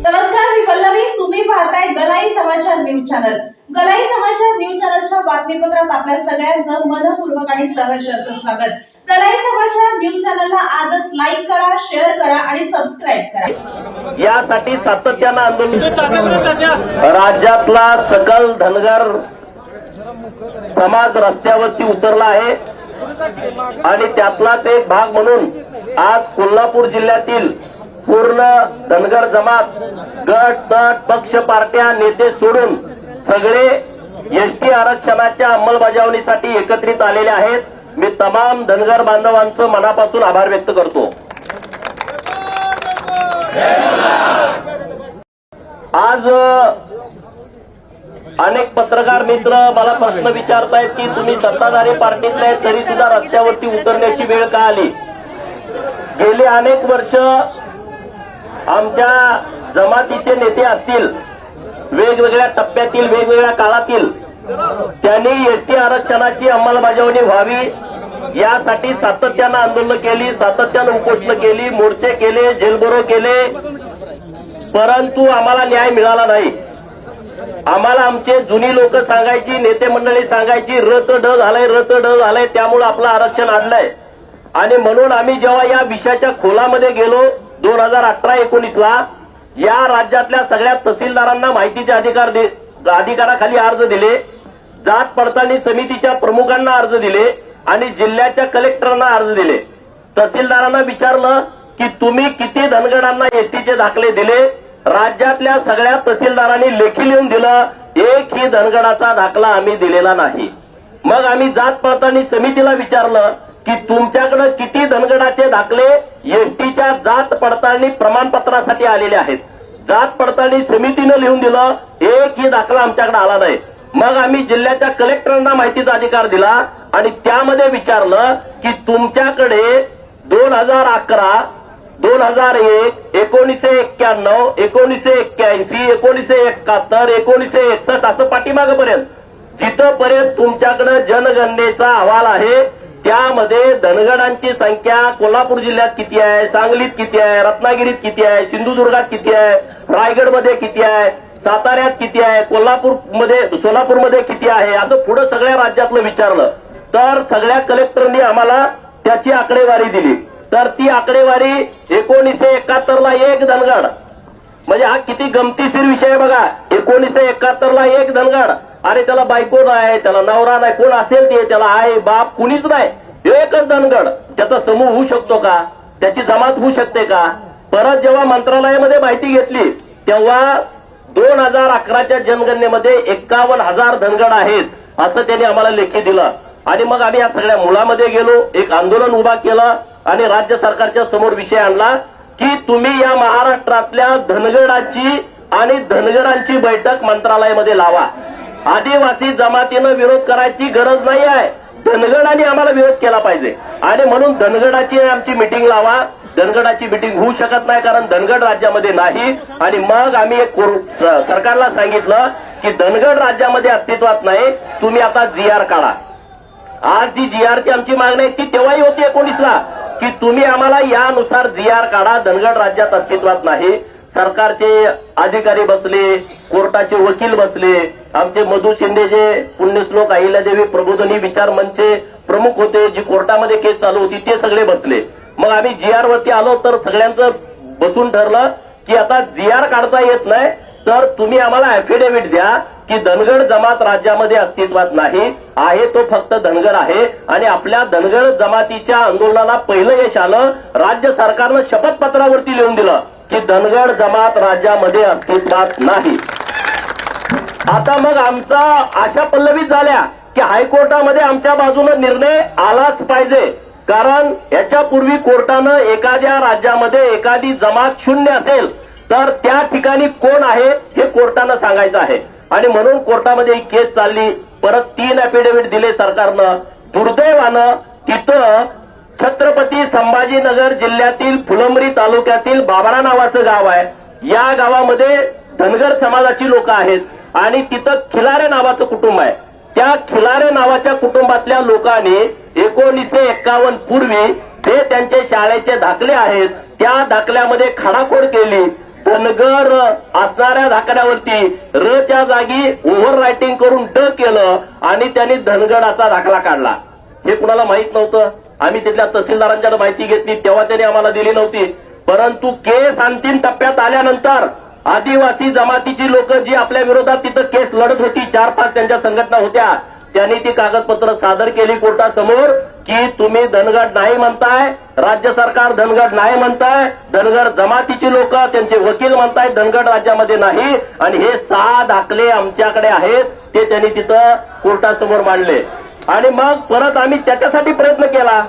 नमस्कार मी पल्लवी. तुम्ही पाहताय गलाई समाचार न्यूज चॅनल. गलाई समाचार न्यूज चॅनलच्या बातमीपत्रात आपल्या सगळ्यांचं मनपूर्वक आणि सहर्ष असं स्वागत. गलाई समाचार न्यूज चॅनलला आजच लाईक करा शेअर करा आणि सबस्क्राईब करा. यासाठी सातत्यानं आंदोलन राज्यातला सकल धनगर समाज रस्त्यावरती उतरला आहे. आणि त्यातलाच एक भाग म्हणून आज कोल्हापूर जिल्ह्यातील पूर्ण धनगर जमात गट तट पक्ष पार्ट्या नेते सोडून सगळे एसटी आरक्षणाच्या अंमलबजावणीसाठी एकत्रित आलेले आहेत. मी तमाम धनगर बांधवांचं मनापासून आभार व्यक्त करतो. आज अनेक पत्रकार मित्र मला प्रश्न विचारतायत की तुम्ही सत्ताधारी पार्टीतले आहेत तरी सुद्धा रस्त्यावरती उतरण्याची वेळ का आली? गेली अनेक वर्ष आमच्या जमातीचे नेते असतील वेगवेगळ्या टप्प्यातील वेगवेगळ्या काळातील त्यांनी एसटी आरक्षणाची अंमलबजावणी व्हावी. यासाठी सातत्यानं आंदोलन केली सातत्यानं उपोषण केली मोर्चे केले जेलबरो केले. परंतु आम्हाला न्याय मिळाला नाही. आम्हाला आमचे जुनी लोक सांगायची नेते मंडळी सांगायची रच ड झालंय रच ड झालंय त्यामुळे आपलं आरक्षण आणलंय. आणि म्हणून आम्ही जेव्हा या विषयाच्या खोलामध्ये गेलो दोन हजार अठरा एकोणीसला या राज्यातल्या सगळ्या तहसीलदारांना माहितीचे अधिकार अधिकाराखाली अर्ज दिले. जात पडताळणी समितीच्या प्रमुखांना अर्ज दिले आणि जिल्ह्याच्या कलेक्टरांना अर्ज दिले. तहसीलदारांना विचारलं की तुम्ही किती धनगडांना एसटीचे दाखले दिले? राज्यातल्या सगळ्या तहसीलदारांनी लेखी लिहून दिलं एक ही धनगडाचा दाखला आम्ही दिलेला नाही. मग आम्ही जात पडताळणी समितीला विचारलं की तुमच्याकडे किती धनगडाचे दाखले एसटीच्या जात पडताळणी प्रमाणपत्रासाठी आलेले आहेत. जात पडताळणी समितीनं लिहून दिलं एक ही दाखला आमच्याकडे आला नाही. मग आम्ही जिल्ह्याच्या कलेक्टरांना माहितीचा अधिकार दिला आणि त्यामध्ये विचारलं की तुमच्याकडे दोन हजार अकरा दोन हजार एक एकोणीसशे एक्क्याण्णव एकोणीसशे एक्क्याऐंशी एकोणीसशे एकाहत्तर एकोणीसशे एकसष्ट असं पाठीमागपर्यंत. जिथपर्यंत तुमच्याकडे जनगणनेचा अहवाल आहे त्यामध्ये धनगडांची संख्या कोल्हापूर जिल्ह्यात किती आहे सांगलीत किती आहे रत्नागिरीत किती आहे सिंधुदुर्गात किती आहे रायगडमध्ये किती आहे साताऱ्यात किती आहे कोल्हापूरमध्ये सोलापूरमध्ये किती आहे असं पुढे सगळ्या राज्यातलं विचारलं. तर सगळ्या कलेक्टरनी आम्हाला त्याची आकडेवारी दिली. तर ती आकडेवारी एकोणीसशे एकाहत्तर ला एक धनगड. म्हणजे हा किती गमतीशीर विषय आहे बघा. एकोणीसशे एकाहत्तर ला एक धनगड. अरे त्याला बायको नाही त्याला नवरा नाही कोण असेल ते त्याला आई बाप कुणीच नाही. एकच धनगड त्याचा समूह होऊ शकतो का? त्याची जमात होऊ शकते का? परत जेव्हा मंत्रालयामध्ये माहिती घेतली तेव्हा दोन हजार अकराच्या जनगणनेमध्ये एकावन्न हजार धनगड आहेत असं त्यांनी आम्हाला लेखी दिलं. आणि मग आम्ही या सगळ्या मुलामध्ये गेलो एक आंदोलन उभा केलं आणि राज्य सरकारच्या समोर विषय आणला की तुम्ही या महाराष्ट्रातल्या धनगडाची आणि धनगरांची बैठक मंत्रालयामध्ये लावा. आदिवासी जमातीनं विरोध करायची गरज नाही आहे. धनगडाने आम्हाला विरोध केला पाहिजे. आणि म्हणून धनगडाची आमची मिटिंग लावा. धनगडाची मिटिंग होऊ शकत नाही कारण धनगड राज्यामध्ये नाही. आणि मग आम्ही एक कोर- सरकारला सांगितलं की धनगड राज्यामध्ये अस्तित्वात नाही. तुम्ही आता जी आर काढा. आज जी जी आरची आमची मागणी आहे ती तेव्हाही होती एकोणीसला. की तुम्ही आम्हाला यानुसार जी आर काढा. धनगड राज्यात अस्तित्वात नाही. सरकारचे अधिकारी बसले कोर्टाचे वकील बसले आमचे मधु शिंदे जे पुण्यश्लोक अहिल्यादेवी प्रबोधनी विचार मंचचे प्रमुख होते जी कोर्टामध्ये केस चालू होती ते सगळे बसले. मग आम्ही जी आर वरती आलो तर सगळ्यांचं बसून ठरलं की आता जी आर काढता येत नाही. तर तुम्ही आम्हाला अफिडेव्हिट द्या की धनगड जमात राज्यामध्ये अस्तित्वात नाही. आहे तो फक्त धनगर आहे. आणि आपल्या धनगर जमातीच्या आंदोलनाला पहिलं यश आलं. राज्य सरकारनं शपथपत्रावरती लिहून दिलं की धनगड जमात राज्यामध्ये अस्तित्वात नाही. आता मग आमचा आशा पल्लवीत झाल्या की हायकोर्टामध्ये आमच्या बाजूने निर्णय आलाच पाहिजे. कारण याच्यापूर्वी कोर्टानं एखाद्या राज्यामध्ये एखादी जमात शून्य असेल तर त्या ठिकाणी कोण आहे हे कोर्टानं सांगायचं आहे. आणि म्हणून कोर्टामध्ये ही केस चालली. परत तीन अफिडेव्हिट दिले सरकारनं. दुर्दैवानं तिथं छत्रपती संभाजीनगर जिल्ह्यातील फुलंबरी तालुक्यातील बाबरा नावाचं गाव आहे. या गावामध्ये धनगर समाजाची लोक आहेत. आणि तिथं खिलारे नावाचं कुटुंब आहे. त्या खिलारे नावाच्या कुटुंबातल्या लोकांनी एकोणीसशे एक्कावन्न पूर्वी जे त्यांचे शाळेचे दाखले आहेत त्या दाखल्यामध्ये खाडाखोड केली. धनगर असणाऱ्या दाखल्यावरती र च्या जागी ओव्हर रायटिंग करून ड केलं आणि त्यांनी धनगडाचा दाखला काढला. हे कुणाला माहीत नव्हतं? आम्ही तिथल्या तहसीलदारांच्या माहिती घेतली तेव्हा त्यांनी आम्हाला दिली नव्हती. परंतु केस अंतिम टप्प्यात आल्यानंतर आदिवासी जमातीची लोक जी आपल्या विरोधात तिथं केस लढत होती चार पाच त्यांच्या संघटना होत्या त्यांनी ती कागदपत्र सादर केली कोर्टासमोर की तुम्ही धनगड नाही म्हणताय राज्य सरकार धनगड नाही म्हणताय धनगड जमातीची लोक त्यांचे वकील म्हणताय धनगड राज्यामध्ये नाही. आणि हे सहा दाखले आमच्याकडे आहेत ते त्यांनी तिथं कोर्टासमोर मांडले. आणि मग परत आम्ही त्याच्यासाठी प्रयत्न केला.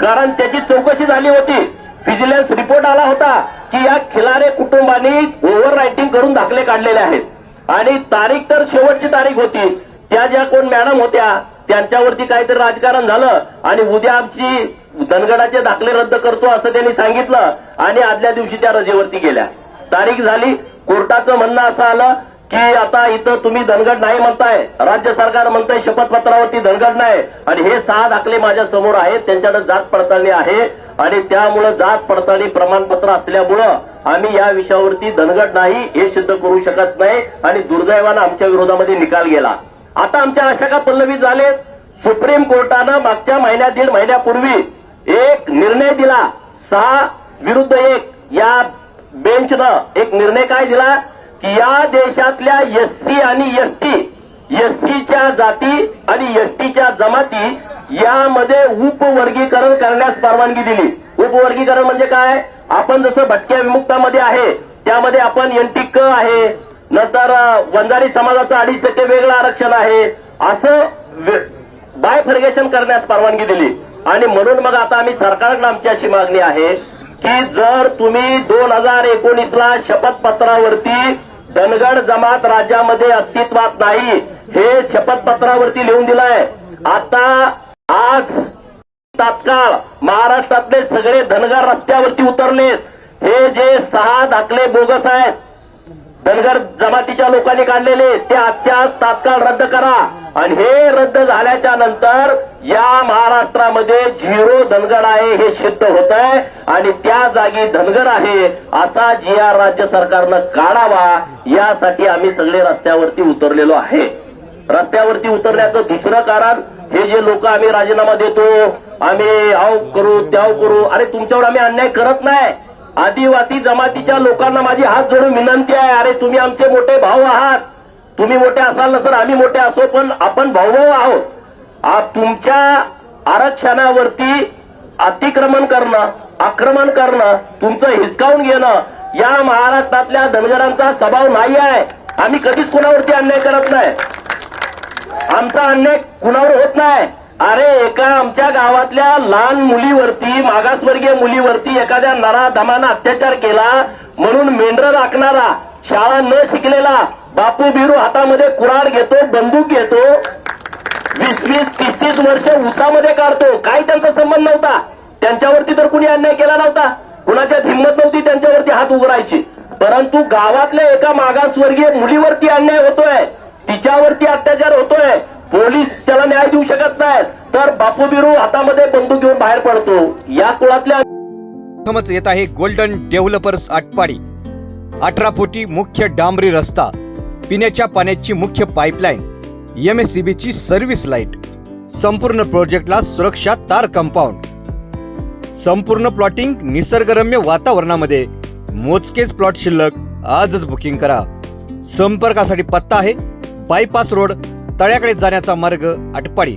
कारण त्याची चौकशी झाली होती. व्हिजिलन्स रिपोर्ट आला होता की या खिलारे कुटुंबांनी ओव्हर रायटिंग करून दाखले काढलेले आहेत. आणि तारीख तर शेवटची तारीख होती. त्या ज्या कोण मॅडम होत्या त्यांच्यावरती काहीतरी राजकारण झालं आणि उद्या आमची धनगडाचे दाखले रद्द करतो असं त्यांनी सांगितलं आणि आदल्या दिवशी त्या रजेवरती गेल्या. तारीख झाली कोर्टाचं म्हणणं असं आलं की आता इथं तुम्ही धनगड नाही म्हणताय राज्य सरकार म्हणताय शपथपत्रावरती धनगड नाही आणि हे सहा दाखले माझ्यासमोर आहेत त्यांच्याकडे जात पडताळणी आहे आणि त्यामुळं जात पडताळणी प्रमाणपत्र असल्यामुळं आम्ही या विषयावरती धनगड नाही हे सिद्ध करू शकत नाही आणि दुर्दैवानं आमच्या विरोधामध्ये निकाल गेला. आता आमच्या आशा का पल्लवी झाले. सुप्रीम कोर्टानं मागच्या महिन्यात दीड महिन्यापूर्वी एक निर्णय दिला. सहा विरुद्ध एक. या बेंचनं एक निर्णय काय दिला? की या देशातल्या एससी आणि एस टी एस जाती आणि एसटीच्या जमाती यामध्ये उपवर्गीकरण करण्यास परवानगी दिली. उपवर्गीकरण म्हणजे काय? आपण जसं भटक्या विमुक्तामध्ये आहे त्यामध्ये आपण एनटी क आहे. नंतर वंजारी समाजाचं अडीच टक्के वेगळं आरक्षण आहे. असं बायफर्गेशन करण्यास परवानगी दिली. आणि म्हणून मग आता आम्ही सरकारकडे आमची अशी मागणी आहे की जर तुम्ही दोन हजार एकोणीस ला शपथपत्रावरती धनगड जमात राज्यामध्ये अस्तित्वात नाही हे शपथपत्रावरती लिहून दिलंय. आता आज तात्काळ महाराष्ट्रातले सगळे धनगर रस्त्यावरती उतरलेत. हे जे सहा दाखले बोगस आहेत धनगर जमातीच्या लोकांनी काढलेले ते आजच्या तात्काळ रद्द करा. आणि हे रद्द झाल्याच्यानंतर या महाराष्ट्रामध्ये झिरो धनगर आहे हे सिद्ध होत आहे आणि त्या जागी धनगर आहे असा जी आर राज्य सरकारनं काढावा यासाठी आम्ही सगळे रस्त्यावरती उतरलेलो आहे. रस्त्यावरती उतरण्याचं दुसरं कारण हे जे लोक आम्ही राजीनामा देतो आम्ही आव करू त्याव करू अरे तुमच्यावर आम्ही अन्याय करत नाही. आदिवासी जमातीच्या लोकांना माझी हात जोडून विनंती आहे अरे तुम्ही आमचे मोठे भाऊ आहात. तुम्ही मोठे असाल ना तर आम्ही मोठे असो पण आपण भाऊ भाऊ आहोत तुमच्या आरक्षणावरती अतिक्रमण करणं आक्रमण करणं तुमचं हिसकावून घेणं या महाराष्ट्रातल्या धनगरांचा स्वभाव नाही आहे. आम्ही कधीच कुणावरती अन्याय करत नाही. आमचा अन्याय कुणावर होत नाही. अरे एका आमच्या गावातल्या लहान मुलीवरती मागासवर्गीय मुलीवरती एखाद्या नरा धमानं अत्याचार केला म्हणून मेंढर राखणारा शाळा न शिकलेला बापू बिरू हातामध्ये कुराड घेतो बंदूक घेतो वीस वीस तीस तीस वर्ष उसामध्ये काढतो. काही त्यांचा संबंध नव्हता. त्यांच्यावरती तर कुणी अन्याय केला नव्हता. कुणाच्यात हिंमत नव्हती त्यांच्यावरती हात उघडायची. परंतु गावातल्या एका मागासवर्गीय मुलीवरती अन्याय होतोय. तिच्यावरती अत्याचार होतोय. पोलीस त्याला न्याय देऊ शकत नाहीत तर बापू बिरू हातामध्ये बंदूक घेऊन बाहेर पडतो. या कुळातल्या प्रथमच येत आहे गोल्डन डेव्हलपर्स आटपाडी. अठरा फुटी मुख्य डांबरी रस्ता पिण्याच्या पाण्याची मुख्य पाईपलाईन एम एस सी बीची सर्व्हिस लाइट संपूर्ण प्रोजेक्टला सुरक्षा तार कंपाऊंड संपूर्ण प्लॉटिंग निसर्गरम्य वातावरणामध्ये. मोजकेच प्लॉट शिल्लक आजच बुकिंग करा. संपर्कासाठी पत्ता आहे बायपास रोड तळ्याकडे जाण्याचा मार्ग आटपाडी.